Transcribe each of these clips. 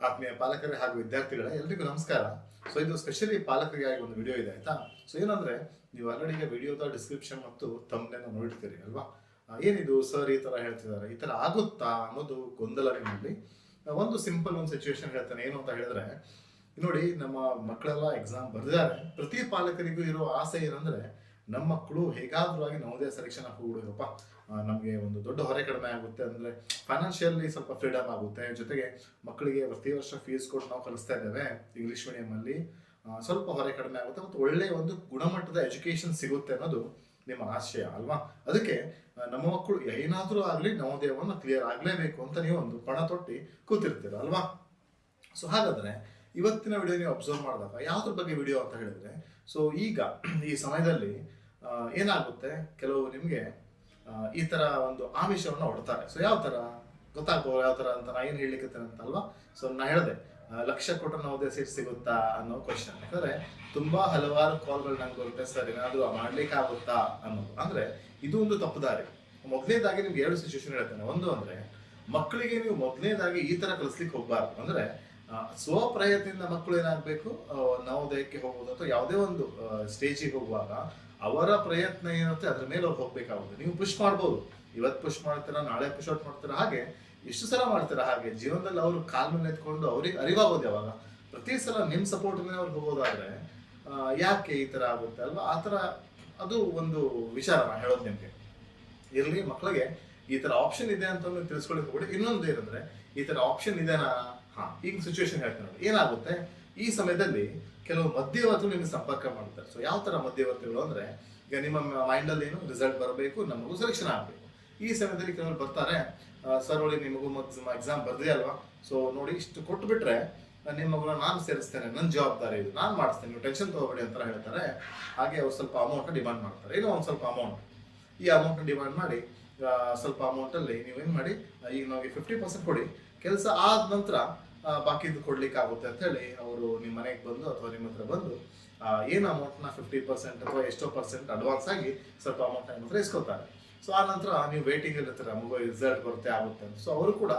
ಆತ್ಮೀಯ ಪಾಲಕರೇ ಹಾಗೂ ವಿದ್ಯಾರ್ಥಿಗಳ, ಎಲ್ರಿಗೂ ನಮಸ್ಕಾರ. ಸೊ ಇದು ಸ್ಪೆಷಲಿ ಪಾಲಕರಿಗಾಗಿ ಒಂದು ವಿಡಿಯೋ ಇದೆ, ಆಯ್ತಾ? ಸೊ ಏನಂದ್ರೆ, ನೀವು ಆಲ್ರೆಡಿ ವಿಡಿಯೋದ ಡಿಸ್ಕ್ರಿಪ್ಷನ್ ಮತ್ತು ತಮ್ಮನೇನ ನೋಡಿರ್ತೀರಿ, ಅಲ್ವಾ? ಏನಿದು ಸರ್ ಈ ತರ ಹೇಳ್ತಿದ್ದಾರೆ? ಈ ತರ ಆಗುತ್ತಾ ಅನ್ನೋದು ಗೊಂದಲ ನಿಮ್ಮಲ್ಲಿ ಒಂದು ಸಿಂಪಲ್ ಒಂದು ಸಿಚುವೇಶನ್ ಹೇಳ್ತಾನೆ. ಏನು ಅಂತ ಹೇಳಿದ್ರೆ, ನೋಡಿ, ನಮ್ಮ ಮಕ್ಕಳೆಲ್ಲ ಎಕ್ಸಾಮ್ ಬರೆದಿದ್ದಾರೆ. ಪ್ರತಿ ಪಾಲಕರಿಗೂ ಇರೋ ಆಸೆ ಏನಂದ್ರೆ, ನಮ್ಮ ಮಕ್ಕಳು ಹೇಗಾದ್ರೂ ಆಗಿ ನವೋದಯ ಸೆಲೆಕ್ಷನ್ ಹೋಗ್ಬಿಡೋದಪ್ಪ ನಮಗೆ ಒಂದು ದೊಡ್ಡ ಹೊರೆ ಕಡಿಮೆ ಆಗುತ್ತೆ ಅಂದರೆ ಫೈನಾನ್ಷಿಯಲಿ ಸ್ವಲ್ಪ ಫ್ರೀಡಮ್ ಆಗುತ್ತೆ. ಜೊತೆಗೆ ಮಕ್ಕಳಿಗೆ ಪ್ರತಿ ವರ್ಷ ಫೀಸ್ ಕೊಟ್ಟು ನಾವು ಕಲಿಸ್ತಾ ಇದ್ದೇವೆ ಇಂಗ್ಲಿಷ್ ಮೀಡಿಯಮಲ್ಲಿ ಸ್ವಲ್ಪ ಹೊರೆ ಕಡಿಮೆ ಆಗುತ್ತೆ ಮತ್ತು ಒಳ್ಳೆಯ ಒಂದು ಗುಣಮಟ್ಟದ ಎಜುಕೇಶನ್ ಸಿಗುತ್ತೆ ಅನ್ನೋದು ನಿಮ್ಮ ಆಶಯ ಅಲ್ವಾ? ಅದಕ್ಕೆ ನಮ್ಮ ಮಕ್ಕಳು ಏನಾದರೂ ಆಗಲಿ ನವೋದಯವನ್ನು ಕ್ಲಿಯರ್ ಆಗಲೇಬೇಕು ಅಂತ ನೀವು ಒಂದು ಪಣ ತೊಟ್ಟಿ ಕೂತಿರ್ತೀರ ಅಲ್ವಾ? ಸೊ ಹಾಗಾದರೆ ಇವತ್ತಿನ ವಿಡಿಯೋ ನೀವು ಅಬ್ಸರ್ವ್ ಮಾಡಿದಾಗ ಯಾವುದ್ರ ಬಗ್ಗೆ ವಿಡಿಯೋ ಅಂತ ಹೇಳಿದ್ರೆ ಸೊ ಈಗ ಈ ಸಮಯದಲ್ಲಿ ಏನಾಗುತ್ತೆ? ಕೆಲವು ನಿಮಗೆ ಈ ತರ ಒಂದು ಆಮಿಷವನ್ನ ಹೊಡ್ತಾರೆ. ಸೊ ಯಾವ ತರ? ಗೊತ್ತಾಗ್ಬೋದು ಯಾವ ತರ ಅಂತ ನಾ ಏನು ಹೇಳಲಿಕ್ಕೆ ಅಂತಲ್ವಾ? ಸೊ ನಾ ಹೇಳಿದೆ ಲಕ್ಷ ಕೊಟ್ಟರೆ ನವೋದಯ ಸೀಟ್ ಸಿಗುತ್ತಾ ಅನ್ನೋ ಕ್ವಶನ್ ಯಾಕಂದ್ರೆ ತುಂಬಾ ಹಲವಾರು ಕಾಲ್ಗಳು ನಂಗೆ ಬರುತ್ತೆ, ಸರ್, ಏನಾದ್ರು ಮಾಡ್ಲಿಕ್ಕೆ ಆಗುತ್ತಾ ಅನ್ನೋದು. ಅಂದ್ರೆ ಇದು ಒಂದು ತಪ್ಪು ದಾರಿ ಮೊದಲನೇದಾಗಿ ನಿಮ್ಗೆ ಎರಡು ಸಿಚುವೇಶನ್ ಹೇಳ್ತೇನೆ. ಒಂದು ಅಂದ್ರೆ ಮಕ್ಕಳಿಗೆ ನೀವು ಮೊದಲನೇದಾಗಿ ಈ ತರ ಕಲಿಸ್ಲಿಕ್ಕೆ ಹೋಗ್ಬಾರ್ದು. ಅಂದ್ರೆ ಸ್ವಪ್ರಯತ್ನದಿಂದ ಮಕ್ಕಳು ಏನಾಗಬೇಕು? ನವೋದಯಕ್ಕೆ ಹೋಗೋದು ಅಥವಾ ಯಾವುದೇ ಒಂದು ಸ್ಟೇಜಿಗೆ ಹೋಗುವಾಗ ಅವರ ಪ್ರಯತ್ನ ಏನಿರುತ್ತೆ ಅದ್ರ ಮೇಲೆ ಅವ್ರು ಹೋಗ್ಬೇಕಾಗುತ್ತೆ. ನೀವು ಪುಷ್ ಮಾಡ್ಬೋದು. ಇವತ್ತು ಪುಷ್ ಮಾಡ್ತೀರಾ, ನಾಳೆ ಪುಷ್ ಔಟ್ ಮಾಡ್ತೀರಾ, ಹಾಗೆ ಎಷ್ಟು ಸಲ ಮಾಡ್ತೀರಾ, ಹಾಗೆ ಜೀವನದಲ್ಲಿ ಅವರು ಕಾಲ್ ಮೇಲೆ ಎತ್ಕೊಂಡು ಅವ್ರಿಗೆ ಅರಿವಾಗೋದು ಯಾವಾಗ? ಪ್ರತಿ ಸಲ ನಿಮ್ಮ ಸಪೋರ್ಟ್ ಮೇಲೆ ಅವ್ರು ಹೋಗೋದಾದ್ರೆ ಯಾಕೆ ಈ ತರ ಆಗುತ್ತೆ ಅಲ್ವಾ? ಆ ಥರ ಅದು ಒಂದು ವಿಚಾರ ನಾನು ಹೇಳೋದು ನಿಮಗೆ. ಇರ್ಲಿ ಮಕ್ಕಳಿಗೆ ಈ ತರ ಆಪ್ಷನ್ ಇದೆ ಅಂತ ತಿಳ್ಸ್ಕೊಳ್ಳಿ ಹೋಗ್ಬಿಡಿ. ಇನ್ನೊಂದು ಏನಂದ್ರೆ, ಈ ತರ ಆಪ್ಷನ್ ಇದೆನಾ? ಹಾ, ಈಗ ಸಿಚುವೇಶನ್ ಹೇಳ್ತೀನಿ ಏನಾಗುತ್ತೆ? ಈ ಸಮಯದಲ್ಲಿ ಕೆಲವು ಮಧ್ಯವರ್ತಿಗಳು ನಿಮ್ಗೆ ಸಂಪರ್ಕ ಮಾಡ್ತಾರೆ. ಸೊ ಯಾವ ಥರ ಮಧ್ಯವರ್ತಿಗಳು ಅಂದ್ರೆ, ಈಗ ನಿಮ್ಮ ಮೈಂಡ್ ಅಲ್ಲಿ ಏನು? ರಿಸಲ್ಟ್ ಬರಬೇಕು, ನಮಗೂ ಸೆಲೆಕ್ಷನ್ ಆಗಬೇಕು. ಈ ಸಮಯದಲ್ಲಿ ಕೆಲವರು ಬರ್ತಾರೆ. ಸರ್ ಒಳಗೆ ನಿಮಗೂ ಮತ್ತು ಎಕ್ಸಾಮ್ ಬರ್ದೇ ಅಲ್ವಾ? ಸೊ ನೋಡಿ, ಇಷ್ಟು ಕೊಟ್ಟು ಬಿಟ್ರೆ ನಿಮ್ಮ ಮಗಳನ್ನ ನಾನು ಸೇರಿಸ್ತೇನೆ ನನ್ನ ಜವಾಬ್ದಾರಿ ಇದು. ನಾನು ಮಾಡಿಸ್ತೇನೆ, ನೀವು ಟೆನ್ಷನ್ ತಗೋಬೇಡಿ ಅಂತ ಹೇಳ್ತಾರೆ. ಹಾಗೆ ಅವ್ರು ಸ್ವಲ್ಪ ಅಮೌಂಟ್ ಡಿಮಾಂಡ್ ಮಾಡ್ತಾರೆ. ಏನೋ ಒಂದು ಸ್ವಲ್ಪ ಅಮೌಂಟ್ ಈ ಅಮೌಂಟ್ ಡಿಮಾಂಡ್ ಮಾಡಿ ಸ್ವಲ್ಪ ಅಮೌಂಟ್ ಅಲ್ಲಿ ನೀವೇನ್ ಮಾಡಿ, ಈಗ ನಮಗೆ ಫಿಫ್ಟಿ ಪರ್ಸೆಂಟ್ ಕೊಡಿ. ಕೆಲಸ ಆದ ನಂತರ ಬಾಕಿದು ಕೊಡ್ಲಿಕ್ಕೆ ಆಗುತ್ತೆ ಅಂತ ಹೇಳಿ ಅವರು ನಿಮ್ಮ ಮನೆಗೆ ಬಂದು ಅಥವಾ ನಿಮ್ಮ ಹತ್ರ ಬಂದು ಏನು ಅಮೌಂಟ್ನ ಫಿಫ್ಟಿ ಪರ್ಸೆಂಟ್ ಅಥವಾ ಎಷ್ಟೋ ಪರ್ಸೆಂಟ್ ಅಡ್ವಾನ್ಸ್ ಆಗಿ ಸ್ವಲ್ಪ ಅಮೌಂಟ್ ನಿಮ್ಮ ಹತ್ರ ಇಸ್ಕೊತಾರೆ. ಸೊ ಆ ನಂತರ ನೀವು ವೇಟಿಂಗ್ ಇರ್ತೀರ ಮಗು ರಿಸಲ್ಟ್ ಬರುತ್ತೆ, ಆಗುತ್ತೆ ಅಂತ. ಸೊ ಅವರು ಕೂಡ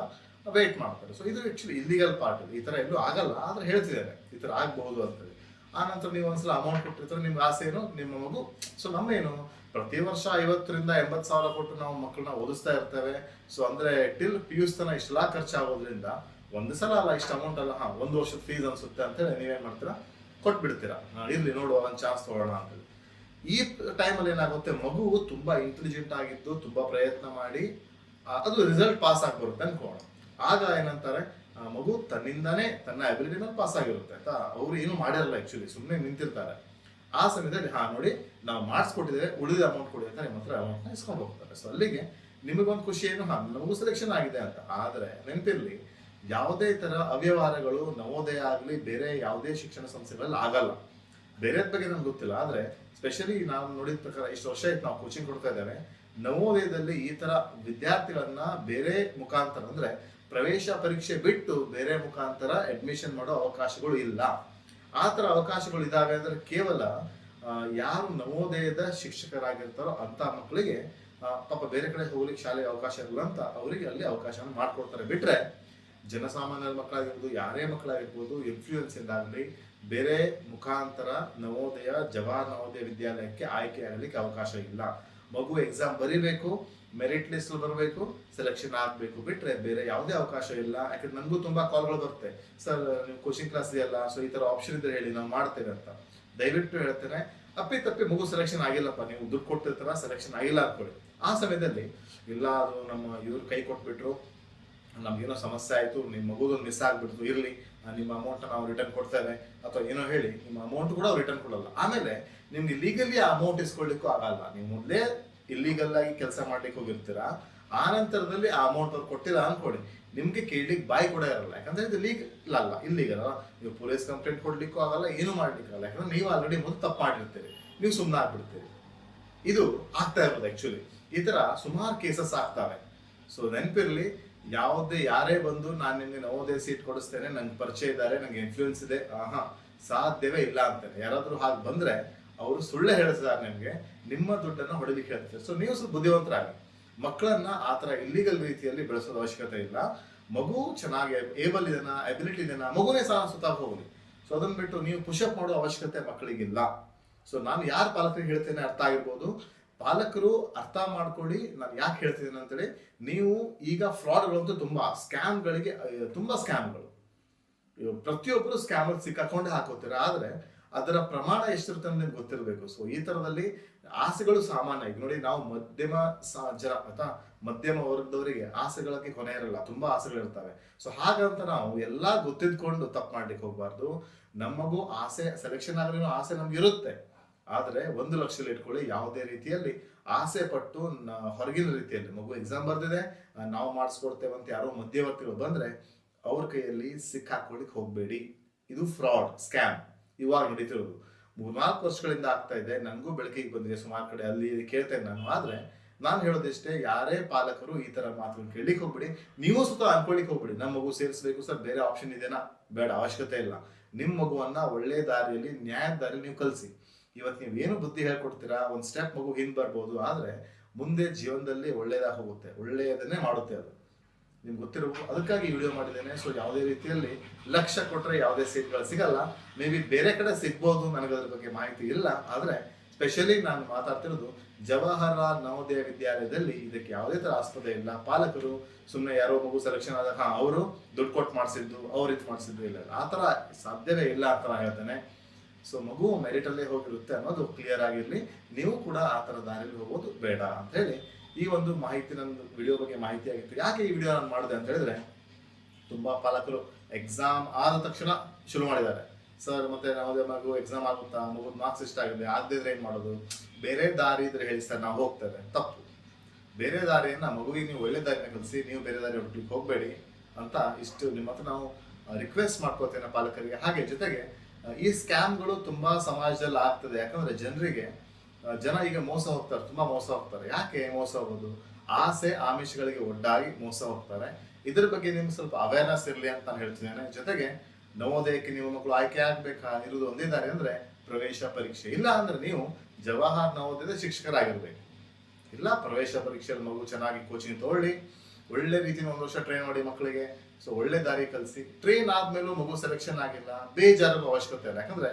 ವೇಟ್ ಮಾಡ್ತಾರೆ. ಸೊ ಇದು ಆ್ಯಕ್ಚುಲಿ ಇಲ್ಲಿಗಲ್ ಪಾರ್ಟ್ ಈ ತರ ಎಲ್ಲೂ ಆಗಲ್ಲ, ಆದರೆ ಹೇಳ್ತಿದ್ದಾರೆ, ಈ ತರ ಆಗ್ಬಹುದು ಅಂತೇಳಿ ಆ ನಂತರ ನೀವು ಒಂದ್ಸಲ ಅಮೌಂಟ್ ಕೊಟ್ಟಿರ್ತಾರೆ, ನಿಮ್ಗೆ ಆಸೆ ಏನು? ನಿಮ್ಮ ಮಗು ಸೊ ನಮ್ಮೇನು ಪ್ರತಿ ವರ್ಷ ಐವತ್ತರಿಂದ ಎಂಬತ್ತು ಸಾವಿರ ಕೊಟ್ಟು ನಾವು ಮಕ್ಕಳನ್ನ ಓದಿಸ್ತಾ ಇರ್ತೇವೆ. ಸೊ ಅಂದ್ರೆ ಟಿಲ್ ಪಿ ಯು ತನ ಇಷ್ಟೆಲ್ಲ ಖರ್ಚಾಗೋದ್ರಿಂದ ಒಂದು ಸಲ ಅಲ್ಲ, ಇಷ್ಟು ಅಮೌಂಟ್ ಅಲ್ಲ, ಹಾ, ಒಂದು ವರ್ಷದ ಫೀಸ್ ಅನ್ಸುತ್ತೆ ಅಂತೇಳಿ ನೀವೇನ್ ಮಾಡ್ತೀರಾ? ಕೊಟ್ಬಿಡ್ತೀರಾ. ಇರ್ಲಿ ನೋಡು ಒಂದು ಚಾನ್ಸ್ ತಗೊಳ್ಳೋಣ ಅಂತ ಈ ಟೈಮಲ್ಲಿ ಏನಾಗುತ್ತೆ, ಮಗು ತುಂಬಾ ಇಂಟೆಲಿಜೆಂಟ್ ಆಗಿದ್ದು, ತುಂಬಾ ಪ್ರಯತ್ನ ಮಾಡಿ ಅದು ರಿಸಲ್ಟ್ ಪಾಸ್ ಆಗಿ ಬರುತ್ತೆ ಅನ್ಕೋಣ. ಆಗ ಏನಂತಾರೆ ಮಗು ತನ್ನಿಂದಾನೇ ತನ್ನ ಅಬಿಲಿಟಿ ಮೇಲೆ ಪಾಸ್ ಆಗಿರುತ್ತೆ, ಆಯ್ತಾ? ಅವ್ರು ಏನು ಮಾಡಿರಲ್ಲ ಆಕ್ಚುಲಿ ಸುಮ್ಮನೆ ನಿಂತಿರ್ತಾರೆ. ಆ ಸಮಯದಲ್ಲಿ, ಹಾ, ನೋಡಿ, ನಾವು ಮಾಡಿಸ್ಕೊಟ್ಟಿದ್ದೇವೆ, ಉಳಿದ ಅಮೌಂಟ್ ಕೊಡಿ ಅಂತ ನಿಮ್ಮ ಹತ್ರ ಅಮೌಂಟ್ನ ಇಸ್ಕೊಂಡು ಹೋಗ್ತಾರೆ. ಸೊ ಅಲ್ಲಿಗೆ ನಿಮಗೊಂದು ಖುಷಿ ಏನು? ಹಾ, ನಮಗೂ ಸೆಲೆಕ್ಷನ್ ಆಗಿದೆ ಅಂತ. ಆದ್ರೆ ನೆನಪಿರ್ಲಿ ಯಾವುದೇ ತರ ಅವ್ಯವಹಾರಗಳು, ನವೋದಯ ಆಗಲಿ, ಬೇರೆ ಯಾವುದೇ ಶಿಕ್ಷಣ ಸಂಸ್ಥೆಗಳಲ್ಲಿ ಆಗಲ್ಲ. ಬೇರೆ ಬಗ್ಗೆ ನಮ್ಗೆ ಗೊತ್ತಿಲ್ಲ, ಆದ್ರೆ ಸ್ಪೆಷಲಿ ನಾವು ನೋಡಿದ ಪ್ರಕಾರ ಇಷ್ಟು ವರ್ಷ ಆಯ್ತು ನಾವು ಕೋಚಿಂಗ್ ಕೊಡ್ತಾ ಇದ್ದೇವೆ. ನವೋದಯದಲ್ಲಿ ಈ ತರ ವಿದ್ಯಾರ್ಥಿಗಳನ್ನ ಬೇರೆ ಮುಖಾಂತರ ಅಂದ್ರೆ ಪ್ರವೇಶ ಪರೀಕ್ಷೆ ಬಿಟ್ಟು ಬೇರೆ ಮುಖಾಂತರ ಅಡ್ಮಿಷನ್ ಮಾಡೋ ಅವಕಾಶಗಳು ಇಲ್ಲ. ಆ ತರ ಅವಕಾಶಗಳು ಇದಾವೆ ಅಂದ್ರೆ ಕೇವಲ ಯಾರು ನವೋದಯದ ಶಿಕ್ಷಕರಾಗಿರ್ತಾರೋ ಅಂತ ಮಕ್ಕಳಿಗೆ ಪಾಪ ಬೇರೆ ಕಡೆ ಹೋಗ್ಲಿಕ್ಕೆ ಶಾಲೆಗೆ ಅವಕಾಶ ಇಲ್ಲ ಅಂತ ಅವರಿಗೆ ಅಲ್ಲಿ ಅವಕಾಶನ ಮಾಡ್ಕೊಡ್ತಾರೆ. ಬಿಟ್ರೆ ಜನಸಾಮಾನ್ಯರ ಮಕ್ಕಳಾಗಿರ್ಬೋದು, ಯಾರೇ ಮಕ್ಕಳಾಗಿರ್ಬೋದು ಇನ್ಫ್ಲೂಯೆನ್ಸ್ ಇಂದಾಗಲಿ ಬೇರೆ ಮುಖಾಂತರ ನವೋದಯ ಜವಾಹರ್ ನವೋದಯ ವಿದ್ಯಾಲಯಕ್ಕೆ ಆಯ್ಕೆ ಆಗಲಿಕ್ಕೆ ಅವಕಾಶ ಇಲ್ಲ. ಮಗು ಎಕ್ಸಾಮ್ ಬರೀಬೇಕು ಮೆರಿಟ್ ಲಿಸ್ಟ್ ಬರಬೇಕು ಸೆಲೆಕ್ಷನ್ ಆಗಬೇಕು ಬಿಟ್ರೆ ಬೇರೆ ಯಾವುದೇ ಅವಕಾಶ ಇಲ್ಲ. ಯಾಕಂದ್ರೆ ನನಗೂ ತುಂಬಾ ಕಾಲ್ಗಳು ಬರುತ್ತೆ. ಸರ್, ನೀವು ಕೋಚಿಂಗ್ ಕ್ಲಾಸ್ ಇದೆಯಲ್ಲ ಸೊ ಈ ತರ ಆಪ್ಷನ್ ಇದ್ರೆ ಹೇಳಿ, ನಾವು ಮಾಡ್ತೇವೆ ಅಂತ. ದಯವಿಟ್ಟು ಹೇಳ್ತೇನೆ ಅಪ್ಪಿ ತಪ್ಪಿ ಮಗು ಸೆಲೆಕ್ಷನ್ ಆಗಿಲ್ಲಪ್ಪ, ನೀವು ದುಡ್ಡು ಕೊಟ್ಟಿರ್ತಾರ ಸೆಲೆಕ್ಷನ್ ಆಗಿಲ್ಲ ಅನ್ಕೊಳ್ಳಿ ಆ ಸಮಯದಲ್ಲಿ, ಇಲ್ಲ, ಅದು ನಮ್ಮ ಇವ್ರು ಕೈ ಕೊಟ್ಬಿಟ್ರು ನಮ್ಗೇನೋ ಸಮಸ್ಯೆ ಆಯಿತು ನಿಮ್ಮ ಮಗುದೊಂದು ಮಿಸ್ ಆಗ್ಬಿಡ್ತು, ಇರಲಿ ನಿಮ್ಮ ಅಮೌಂಟ್ ನಾವು ರಿಟರ್ನ್ ಕೊಡ್ತೇವೆ, ಅಥವಾ ಏನೋ ಹೇಳಿ, ನಿಮ್ಮ ಅಮೌಂಟ್ ಕೂಡ ಅವ್ರು ರಿಟರ್ನ್ ಕೊಡಲ್ಲ. ಆಮೇಲೆ ನಿಮ್ಗೆ ಲೀಗಲಿ ಆ ಅಮೌಂಟ್ ಇಸ್ಕೊಳ್ಳಿಕ್ಕೂ ಆಗಲ್ಲ. ನೀವು ಮೊದಲೇ ಇಲ್ಲಿಗಲ್ ಆಗಿ ಕೆಲಸ ಮಾಡ್ಲಿಕ್ಕೆ ಹೋಗಿರ್ತೀರಾ, ಆ ನಂತರದಲ್ಲಿ ಆ ಅಮೌಂಟ್ ಅವ್ರು ಕೊಟ್ಟಿಲ್ಲ ಅನ್ಕೊಳ್ಳಿ. ನಿಮ್ಗೆ ಕೇಳಲಿಕ್ಕೆ ಬಾಯಿ ಕೂಡ ಇರಲ್ಲ. ಯಾಕಂದ್ರೆ ಇದು ಲೀಗ್ ಅಲ್ಲ ಇಲ್ಲಿಗಲ್ ನೀವು ಪೊಲೀಸ್ ಕಂಪ್ಲೇಂಟ್ ಕೊಡ್ಲಿಕ್ಕೂ ಆಗಲ್ಲ, ಏನು ಮಾಡ್ಲಿಕ್ಕೆ ಆಗಲ್ಲ. ಯಾಕಂದ್ರೆ ನೀವು ಆಲ್ರೆಡಿ ಮುಂದೆ ತಪ್ಪು ಮಾಡಿರ್ತೀರಿ ನೀವು ಸುಮ್ಮನೆ ಆಗ್ಬಿಡ್ತೀರಿ. ಇದು ಆಗ್ತಾ ಇರೋದು ಆಕ್ಚುಲಿ ಈ ತರ ಸುಮಾರು ಕೇಸಸ್ ಆಗ್ತವೆ. ಸೊ ನೆನಪಿರ್ಲಿ ಯಾವುದೇ ಯಾರೇ ಬಂದು ನಾನು ನಿಮಗೆ ನವೋದಯ ಸೀಟ್ ಕೊಡಿಸ್ತೇನೆ, ನಂಗೆ ಪರಿಚಯ ಇದ್ದಾರೆ ನಂಗೆ ಇನ್ಫ್ಲೂಯೆನ್ಸ್ ಇದೆ, ಆಹಾ, ಸಾಧ್ಯವೇ ಇಲ್ಲ ಅಂತಾರೆ. ಯಾರಾದರೂ ಹಾಗೆ ಬಂದ್ರೆ ಅವರು ಸುಳ್ಳೆ ಹೇಳ್ತಿದ್ದಾರೆ ನಿಮಗೆ ನಿಮ್ಮ ದುಡ್ಡನ್ನ ಹೊಡಿಲಿಕ್ಕೆ ಹೇಳ್ತಾರೆ ಸೊ ನೀವು ಸ್ವಲ್ಪ ಬುದ್ಧಿವಂತರಾಗಿ. ಮಕ್ಕಳನ್ನ ಆ ಥರ ಇಲ್ಲಿಗಲ್ ರೀತಿಯಲ್ಲಿ ಬೆಳೆಸೋದು ಅವಶ್ಯಕತೆ ಇಲ್ಲ. ಮಗು ಚೆನ್ನಾಗಿ ಏಬಲ್ ಇದೆಯಾ ಎಬಿಲಿಟಿ ಇದೆಯಾ ಮಗುನೇ ಸಹ ಸುತ್ತಾ ಹೋಗಲಿ. ಸೊ ಅದನ್ನ ಬಿಟ್ಟು ನೀವು ಪುಷಪ್ ಮಾಡೋ ಅವಶ್ಯಕತೆ ಮಕ್ಕಳಿಗಿಲ್ಲ. ಸೊ ನಾನು ಯಾರು ಪಾಲಕರಿಗೆ ಹೇಳ್ತೇನೆ ಅರ್ಥ ಆಗಿರ್ಬೋದು. ಪಾಲಕರು ಅರ್ಥ ಮಾಡ್ಕೊಳ್ಳಿ, ನಾನು ಯಾಕೆ ಹೇಳ್ತಿದ್ದೀನಿ ಅಂತೇಳಿ, ನೀವು ಈಗ ಫ್ರಾಡ್ಗಳಂತೂ ತುಂಬಾ ಸ್ಕ್ಯಾಮ್ಗಳಿಗೆ, ತುಂಬಾ ಸ್ಕ್ಯಾಮ್ಗಳು. ಪ್ರತಿಯೊಬ್ಬರು ಸ್ಕ್ಯಾಮರ್ ಸಿಕ್ಕಾಕೊಂಡೇ ಹಾಕೋತೀರ, ಆದರೆ ಅದರ ಪ್ರಮಾಣ ಎಷ್ಟಿರುತ್ತೆ ನಿಮ್ಗೆ ಗೊತ್ತಿರಬೇಕು. ಸೊ ಈ ತರದಲ್ಲಿ ಆಸೆಗಳು ಸಾಮಾನ್ಯ. ಈಗ ನೋಡಿ, ನಾವು ಮಧ್ಯಮ ಜನ ಅಥವಾ ಮಧ್ಯಮ ವರ್ಗದವರಿಗೆ ಆಸೆಗಳಿಗೆ ಕೊನೆ ಇರಲ್ಲ, ತುಂಬಾ ಆಸೆಗಳಿರ್ತವೆ ಸೊ ಹಾಗಂತ ನಾವು ಎಲ್ಲಾ ಗೊತ್ತಿದ್ಕೊಂಡು ತಪ್ಪು ಮಾಡ್ಲಿಕ್ಕೆ ಹೋಗ್ಬಾರ್ದು. ನಮಗೂ ಆಸೆ ಸೆಲೆಕ್ಷನ್ ಆದ್ರೂ ಆಸೆ ನಮ್ಗೆ ಇರುತ್ತೆ. ಆದ್ರೆ ಒಂದು ಲಕ್ಷದಲ್ಲಿ ಇಟ್ಕೊಳ್ಳಿ, ಯಾವುದೇ ರೀತಿಯಲ್ಲಿ ಆಸೆ ಪಟ್ಟು ಹೊರಗಿನ ರೀತಿಯಲ್ಲಿ, ಮಗು ಎಕ್ಸಾಮ್ ಬರ್ದಿದೆ ನಾವು ಮಾಡಿಸ್ಕೊಡ್ತೇವೆ ಅಂತ ಯಾರೋ ಮಧ್ಯವರ್ತಿಗಳು ಬಂದ್ರೆ ಅವ್ರ ಕೈಯಲ್ಲಿ ಸಿಕ್ಕಾಕೊಳ್ಳಿಕ್ ಹೋಗಬೇಡಿ. ಇದು ಫ್ರಾಡ್, ಸ್ಕ್ಯಾಮ್. ಇವಾಗ ನಡೀತಿರೋದು. ಮೂರ್ನಾಲ್ಕು ವರ್ಷಗಳಿಂದ ಆಗ್ತಾ ಇದೆ, ನನಗೂ ಬೆಳಕಿಗೆ ಬಂದಿದೆ, ಸುಮಾರು ಕಡೆ ಅಲ್ಲಿ ಕೇಳ್ತೇನೆ ನಾನು, ಆದರೆ ನಾನು ಹೇಳೋದಿಷ್ಟೇ, ಯಾರೇ ಪಾಲಕರು ಈ ತರ ಮಾತುಗಳನ್ನ ಕೇಳಲಿಕ್ಕೆ ಹೋಗ್ಬಿಡಿ. ನೀವು ಸುತ್ತ ಅನ್ಕೊಳ್ಳಿಕ್ ಹೋಗ್ಬಿಡಿ. ನಮ್ಮ ಮಗು ಸೇರಿಸಬೇಕು ಸರ್, ಬೇರೆ ಆಪ್ಷನ್ ಇದೆನಾ? ಬೇಡ, ಅವಶ್ಯಕತೆ ಇಲ್ಲ. ನಿಮ್ಮ ಮಗುವನ್ನ ಒಳ್ಳೆ ದಾರಿಯಲ್ಲಿ, ನ್ಯಾಯದ ದಾರಿ ನೀವು ಕಲಿಸಿ. ಇವತ್ತು ನೀವು ಏನು ಬುದ್ಧಿ ಹೇಳ್ಕೊಡ್ತೀರಾ? ಒಂದು ಸ್ಟೆಪ್ ಮಗು ಹಿಂದೆ ಬರ್ಬೋದು, ಆದರೆ ಮುಂದೆ ಜೀವನದಲ್ಲಿ ಒಳ್ಳೆಯದಾಗ ಹೋಗುತ್ತೆ. ಒಳ್ಳೆಯದನ್ನೇ ಮಾಡುತ್ತೆ ಅದು. ನಿಮ್ಗೆ ಗೊತ್ತಿರಬೇಕು. ಅದಕ್ಕಾಗಿ ವಿಡಿಯೋ ಮಾಡಿದ್ದೇನೆ. ಸೊ ಯಾವುದೇ ರೀತಿಯಲ್ಲಿ ಲಕ್ಷ ಕೊಟ್ಟರೆ ಯಾವುದೇ ಸೀಟ್ಗಳು ಸಿಗಲ್ಲ. ಮೇ ಬಿ ಬೇರೆ ಕಡೆ ಸಿಗ್ಬೋದು ನನಗೆ ಅದ್ರ ಬಗ್ಗೆ ಮಾಹಿತಿ ಇಲ್ಲ. ಆದರೆ ಸ್ಪೆಷಲಿ ನಾನು ಮಾತಾಡ್ತಿರೋದು ಜವಾಹರಲಾಲ್ ನವೋದಯ ವಿದ್ಯಾಲಯದಲ್ಲಿ ಇದಕ್ಕೆ ಯಾವುದೇ ಥರ ಆಸ್ಪದ ಇಲ್ಲ. ಪಾಲಕರು ಸುಮ್ಮನೆ ಯಾರೋ ಮಗು ಸೆಲೆಕ್ಷನ್ ಆದಾಗ ಅವರು ದುಡ್ಡು ಕೊಟ್ಟು ಮಾಡಿಸಿದ್ದು, ಅವ್ರು ಇದು ಮಾಡಿಸಿದ್ದು ಇಲ್ಲ. ಆ ಥರ ಸಾಧ್ಯವೇ ಇಲ್ಲ ಆ ಥರ ಹೇಳ್ತೇನೆ. ಸೊ ಮಗು ಮೆರಿಟ್ ಅಲ್ಲೇ ಹೋಗಿರುತ್ತೆ ಅನ್ನೋದು ಕ್ಲಿಯರ್ ಆಗಿರಲಿ. ನೀವು ಕೂಡ ಆ ಥರ ದಾರಿಯಲ್ಲಿ ಹೋಗೋದು ಬೇಡ ಅಂತ ಹೇಳಿ ಈ ಒಂದು ಮಾಹಿತಿ ನನ್ನ ವಿಡಿಯೋ ಬಗ್ಗೆ ಮಾಹಿತಿ ಆಗಿತ್ತು. ಯಾಕೆ ಈ ವಿಡಿಯೋ ನಾನು ಮಾಡಿದೆ ಅಂತ ಹೇಳಿದ್ರೆ, ತುಂಬಾ ಪಾಲಕರು ಎಕ್ಸಾಮ್ ಆದ ತಕ್ಷಣ ಶುರು ಮಾಡಿದ್ದಾರೆ. ಸರ್ ಮತ್ತೆ ಯಾವುದೇ ಮಗು ಎಕ್ಸಾಮ್ ಆಗುತ್ತಾ? ಮಗು ಮಾರ್ಕ್ಸ್ ಇಷ್ಟ ಆಗಿದೆ ಆಗದಿದ್ರೆ ಏನು ಮಾಡೋದು? ಬೇರೆ ದಾರಿ ಇದ್ರೆ ಹೇಳಿ ಸರ್ ನಾವು ಹೋಗ್ತೇವೆ. ತಪ್ಪು. ಬೇರೆ ದಾರಿಯನ್ನ ಮಗುವಿಗೆ ನೀವು ಒಳ್ಳೆ ದಾರಿನ ಕಲಿಸಿ, ನೀವು ಬೇರೆ ದಾರಿ ಹುಡುಕ್ಲಿಕ್ಕೆ ಹೋಗಬೇಡಿ ಅಂತ ಇಷ್ಟು ನಿಮ್ಮ ಹತ್ರ ನಾವು ರಿಕ್ವೆಸ್ಟ್ ಮಾಡ್ಕೋತೇನೆ ಪಾಲಕರಿಗೆ. ಹಾಗೆ ಜೊತೆಗೆ ಈ ಸ್ಕ್ಯಾಮ್ಗಳು ತುಂಬಾ ಸಮಾಜದಲ್ಲಿ ಆಗ್ತದೆ. ಯಾಕಂದ್ರೆ ಜನರಿಗೆ ಜನ ಈಗ ಮೋಸ ಹೋಗ್ತಾರೆ, ತುಂಬಾ ಮೋಸ ಹೋಗ್ತಾರೆ. ಯಾಕೆ ಮೋಸ ಹೋಗೋದು? ಆಸೆ ಆಮಿಷಗಳಿಗೆ ಒಡ್ಡಾಗಿ ಮೋಸ ಹೋಗ್ತಾರೆ. ಇದ್ರ ಬಗ್ಗೆ ನಿಮ್ಗೆ ಸ್ವಲ್ಪ ಅವೇರ್ನೆಸ್ ಇರಲಿ ಅಂತ ನಾನು ಹೇಳ್ತಿದ್ದೇನೆ. ಜೊತೆಗೆ, ನವೋದಯಕ್ಕೆ ನೀವು ಮಕ್ಕಳು ಆಯ್ಕೆ ಆಗ್ಬೇಕಾ ಇರುವುದು ಒಂದೇ ದಾರಿ ಅಂದ್ರೆ, ಪ್ರವೇಶ ಪರೀಕ್ಷೆ. ಇಲ್ಲ ಅಂದ್ರೆ ನೀವು ಜವಾಹರ್ ನವೋದಯದ ಶಿಕ್ಷಕರಾಗಿರ್ಬೇಕು. ಇಲ್ಲ, ಪ್ರವೇಶ ಪರೀಕ್ಷೆಯಲ್ಲಿ ಮಗು ಚೆನ್ನಾಗಿ ಕೋಚಿಂಗ್ ತಗೊಳ್ಳಿ. ಒಳ್ಳೆ ರೀತಿ ಒಂದು ವರ್ಷ ಟ್ರೈನ್ ಮಾಡಿ ಮಕ್ಕಳಿಗೆ ಸೊ ಒಳ್ಳೆ ದಾರಿ ಕಲಿಸಿ. ಟ್ರೈನ್ ಆದ್ಮೇಲೂ ಮಗು ಸೆಲೆಕ್ಷನ್ ಆಗಿಲ್ಲ. ಬೇಜಾರು ಅವಶ್ಯಕತೆ ಇಲ್ಲ. ಯಾಕಂದ್ರೆ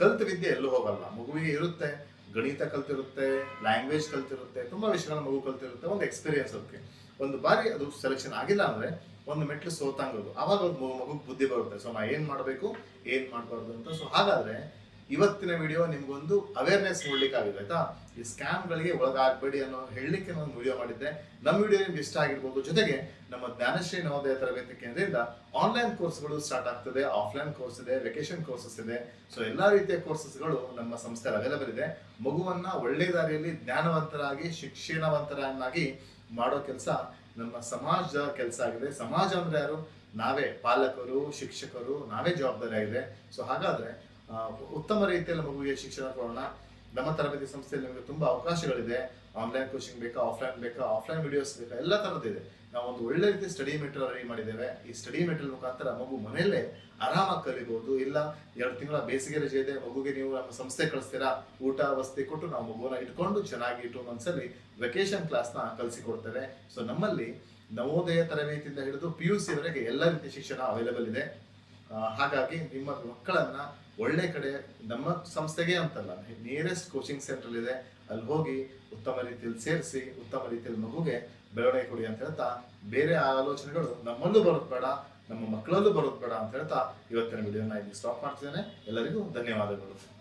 ಕಲ್ತ ವಿದ್ಯೆ ಎಲ್ಲೂ ಹೋಗಲ್ಲ. ಮಗುವಿಗೆ ಇರುತ್ತೆ, ಗಣಿತ ಕಲ್ತಿರುತ್ತೆ ಲ್ಯಾಂಗ್ವೇಜ್ ಕಲ್ತಿರುತ್ತೆ, ತುಂಬಾ ವಿಷಯಗಳ ಮಗು ಕಲ್ತಿರುತ್ತೆ. ಒಂದು ಎಕ್ಸ್ಪೀರಿಯನ್ಸ್ ಅದಕ್ಕೆ ಒಂದು ಬಾರಿ ಅದು ಸೆಲೆಕ್ಷನ್ ಆಗಿಲ್ಲ ಅಂದ್ರೆ ಒಂದು ಮೆಟ್ಲು ಸೋತಂಗದು ಅವಾಗ ಮಗು ಬುದ್ಧಿ ಬರುತ್ತೆ. ಸೊ ನಾ ಏನ್ ಮಾಡಬೇಕು, ಏನ್ ಮಾಡಬಾರ್ದು ಅಂತ. ಸೊ ಹಾಗಾದ್ರೆ ಇವತ್ತಿನ ವಿಡಿಯೋ ನಿಮ್ಗೊಂದು ಅವೇರ್ನೆಸ್ ಮೂಡ್ಲಿಕ್ಕಾಗಿದೆ ಆಯ್ತಾ? ಈ ಸ್ಕ್ಯಾಮ್ಗಳಿಗೆ ಒಳಗಾಗಬೇಡಿ ಅನ್ನೋ ಹೇಳಲಿಕ್ಕೆ ನಾನು ವಿಡಿಯೋ ಮಾಡಿದ್ದೆ. ನಮ್ಮ ವಿಡಿಯೋ ನಿಮ್ಗೆ ಇಷ್ಟ ಆಗಿರ್ಬೋದು. ಜೊತೆಗೆ ನಮ್ಮ ಜ್ಞಾನಶ್ರೀ ನವೋದಯ ತರಬೇತಿ ಕೇಂದ್ರದಿಂದ ಆನ್ಲೈನ್ ಕೋರ್ಸ್ಗಳು ಸ್ಟಾರ್ಟ್ ಆಗ್ತದೆ ಆಫ್ಲೈನ್ ಕೋರ್ಸ್ ಇದೆ ವೆಕೇಶನ್ ಕೋರ್ಸಸ್ ಇದೆ. ಸೊ ಎಲ್ಲಾ ರೀತಿಯ ಕೋರ್ಸಸ್ಗಳು ನಮ್ಮ ಸಂಸ್ಥೆಯಲ್ಲಿ ಅವೈಲಬಲ್ ಇದೆ. ಮಗುವನ್ನ ಒಳ್ಳೆ ದಾರಿಯಲ್ಲಿ ಜ್ಞಾನವಂತರಾಗಿ, ಶಿಕ್ಷಣವಂತರನ್ನಾಗಿ ಮಾಡೋ ಕೆಲಸ ನಮ್ಮ ಸಮಾಜದ ಕೆಲಸ ಆಗಿದೆ. ಸಮಾಜ ಅಂದ್ರೆ ಯಾರು? ನಾವೇ ಪಾಲಕರು, ಶಿಕ್ಷಕರು, ನಾವೇ ಜವಾಬ್ದಾರಿ ಆಗಿದೆ ಸೊ ಹಾಗಾದ್ರೆ ಉತ್ತಮ ರೀತಿಯಲ್ಲಿ ಮಗುವಿಗೆ ಶಿಕ್ಷಣ ಕೊಡೋಣ. ನಮ್ಮ ತರಬೇತಿ ಸಂಸ್ಥೆಯಲ್ಲಿ ನಿಮಗೆ ತುಂಬಾ ಅವಕಾಶಗಳಿದೆ. ಆನ್ಲೈನ್ ಕೋಚಿಂಗ್ ಬೇಕಾ, ಆಫ್ಲೈನ್ ಬೇಕಾ, ಆಫ್ಲೈನ್ ವಿಡಿಯೋಸ್ ಬೇಕಾ, ಎಲ್ಲ ತರದಿದೆ ನಾವು ಒಂದು ಒಳ್ಳೆ ರೀತಿ ಸ್ಟಡಿ ಮೆಟೀರಿಯಲ್ ರೆಡಿ ಮಾಡಿದ್ದೇವೆ. ಈ ಸ್ಟಡಿ ಮೆಟೀರಿಯಲ್ ಮುಖಾಂತರ ಮಗು ಮನೆಯಲ್ಲೇ ಆರಾಮಾಗಿ ಕಲಿಬಹುದು ಇಲ್ಲ ಎರಡು ತಿಂಗಳ ಬೇಸಿಗೆ ರಜೆ ಇದೆ, ಮಗುಗೆ ನೀವು ನಮ್ಮ ಸಂಸ್ಥೆ ಕಳಿಸ್ತೀರಾ? ಊಟ, ವಸತಿ ಕೊಟ್ಟು ನಾವು ಮಗುವನ್ನ ಇಟ್ಕೊಂಡು ಚೆನ್ನಾಗಿ ಟೂ ಮಂತ್ಸ್ ಅಲ್ಲಿ ವೆಕೇಶನ್ ಕ್ಲಾಸ್ನ ಕಲಿಸಿಕೊಡ್ತೇವೆ. ಸೊ ನಮ್ಮಲ್ಲಿ ನವೋದಯ ತರಬೇತಿಯಿಂದ ಹಿಡಿದು ಪಿ ಯು ಸಿವರೆಗೆ ಎಲ್ಲ ರೀತಿಯ ಶಿಕ್ಷಣ ಅವೈಲೇಬಲ್ ಇದೆ. ಹಾಗಾಗಿ ನಿಮ್ಮ ಮಕ್ಕಳನ್ನ ಒಳ್ಳೆ ಕಡೆ, ನಮ್ಮ ಸಂಸ್ಥೆಗೆ ಅಂತಲ್ಲ ನಿಯರೆಸ್ಟ್ ಕೋಚಿಂಗ್ ಸೆಂಟರ್ ಇದೆ, ಅಲ್ಲಿ ಹೋಗಿ ಉತ್ತಮ ರೀತಿಯಲ್ಲಿ ಸೇರಿಸಿ, ಉತ್ತಮ ರೀತಿಯಲ್ಲಿ ಮಗುಗೆ ಬೆಳವಣಿಗೆ ಕೊಡಿ ಅಂತ ಹೇಳ್ತಾ, ಬೇರೆ ಆಲೋಚನೆಗಳು ನಮ್ಮಲ್ಲೂ ಬರೋದು ಬೇಡ, ನಮ್ಮ ಮಕ್ಕಳಲ್ಲೂ ಬರೋದು ಬೇಡ ಅಂತ ಹೇಳ್ತಾ ಇವತ್ತಿನ ವಿಡಿಯೋನ ಇಲ್ಲಿ ಸ್ಟಾಪ್ ಮಾಡ್ತಿದ್ದೇನೆ. ಎಲ್ಲರಿಗೂ ಧನ್ಯವಾದಗಳು.